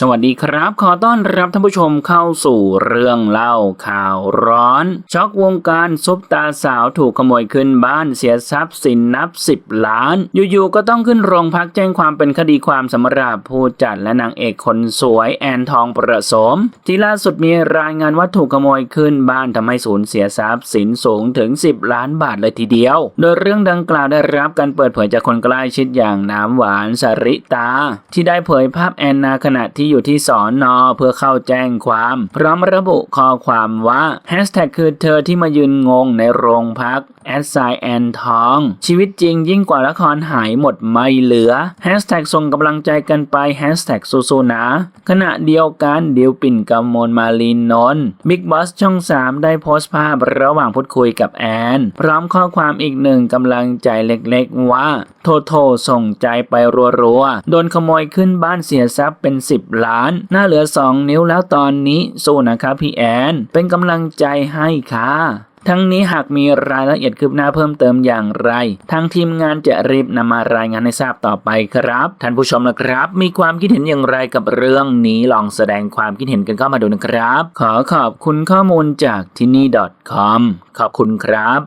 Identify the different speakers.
Speaker 1: สวัสดีครับ ขอต้อนรับท่านผู้ชมเข้าสู่เรื่องเล่าข่าวร้อน ช็อกวงการซุปตาสาวถูกขโมยขึ้นบ้านเสียทรัพย์สินนับสิบล้าน อยู่ๆก็ต้องขึ้นโรงพักแจ้งความเป็นคดีความสำหรับผู้จัดและนางเอกคนสวยแอนทองประสม ที่ล่าสุดมีรายงานว่าถูกขโมยขึ้นบ้านทำให้สูญเสียทรัพย์สินสูงถึง 10 ล้านบาทเลยทีเดียว โดยเรื่องดังกล่าวได้รับการเปิดเผยจากคนใกล้ชิดอย่างน้ำหวานสริตา ที่ได้เผยภาพแอนนาขณะที่อยู่ที่สอนอเพื่อเข้าแจ้งความ พร้อมระบุข้อความว่าแฮชแท็กคือเธอที่มายืนงงในโรงพักแอดไซแอนทอง ชีวิตจริงยิ่งกว่าละครหายหมดไม่เหลือแฮชแท็กส่งกำลังใจกันไปแฮชแท็กสู้ๆนะ ขณะเดียวกันดิวปิ่นกำมลมาลีนนนบิ๊กบอสช่อง 3 ได้โพสต์ภาพระหว่างพูดคุยกับแอน พร้อมข้อความอีกหนึ่งกำลังใจเล็กๆว่า โทโทส่งใจไปรัวๆ โดนขโมยขึ้นบ้านเสียทรัพย์เป็น 10ล้าน หน้าเหลือ 2 นิ้วแล้วตอนนี้สู้นะคะพี่แอน เป็นกำลังใจให้ค่ะทั้งนี้หากมีรายละเอียดคืบหน้าเพิ่มเติมอย่างไร ทางทีมงานจะรีบนำมารายงานให้ทราบต่อไปครับ ท่านผู้ชมนะครับ มีความคิดเห็นอย่างไรกับเรื่องนี้ลองแสดงความคิดเห็นกันเข้ามาดูนะครับ ขอขอบคุณข้อมูลจากที่นี่ .com ขอบคุณครับ